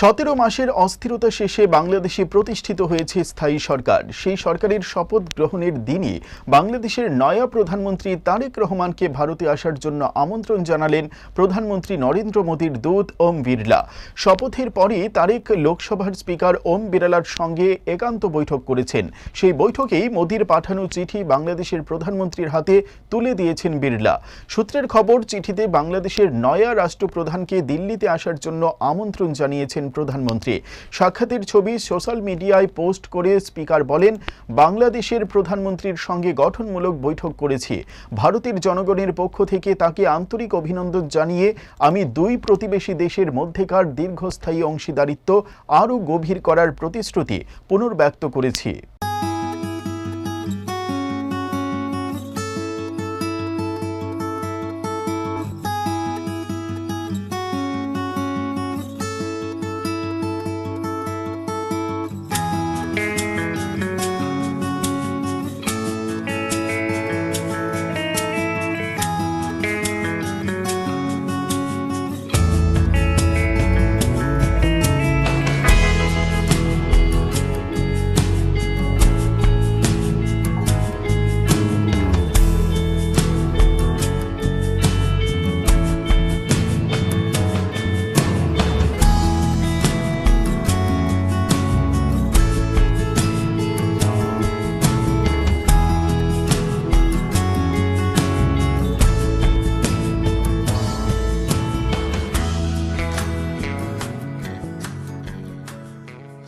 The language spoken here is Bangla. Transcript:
সতেরো মাসের অস্থিরতা শেষে বাংলাদেশে প্রতিষ্ঠিত হয়েছে স্থায়ী সরকার। সেই সরকারের শপথ গ্রহণের দিনই বাংলাদেশের নয়া প্রধানমন্ত্রী তারেক রহমানকে ভারতে আসার জন্য আমন্ত্রণ জানালেন প্রধানমন্ত্রী নরেন্দ্র মোদীর দূত ওম বিড়লা। শপথের পরই তারেক লোকসভার স্পিকার ওম বিড়লার সঙ্গে একান্ত বৈঠক করেছেন। সেই বৈঠকেই মোদীর পাঠানো চিঠি বাংলাদেশের প্রধানমন্ত্রীর হাতে তুলে দিয়েছেন বিড়লা। সূত্রের খবর, চিঠিতে বাংলাদেশের নয়া রাষ্ট্রপ্রধানকে দিল্লিতে আসার জন্য আমন্ত্রণ জানিয়েছেন প্রধানমন্ত্রী। সাক্ষাতের ছবি সোশ্যাল মিডিয়ায় পোস্ট করে স্পিকার বলেন, বাংলাদেশের প্রধানমন্ত্রীর সঙ্গে গঠনমূলক বৈঠক করেছি। ভারতের জনগণের পক্ষ থেকে তাকে আন্তরিক অভিনন্দন জানিয়ে, আমি দুই প্রতিবেশী দেশের মধ্যেকার দীর্ঘস্থায়ী অংশীদারিত্ব আরও গভীর করার প্রতিশ্রুতি পুনর্ব্যক্ত করেছি।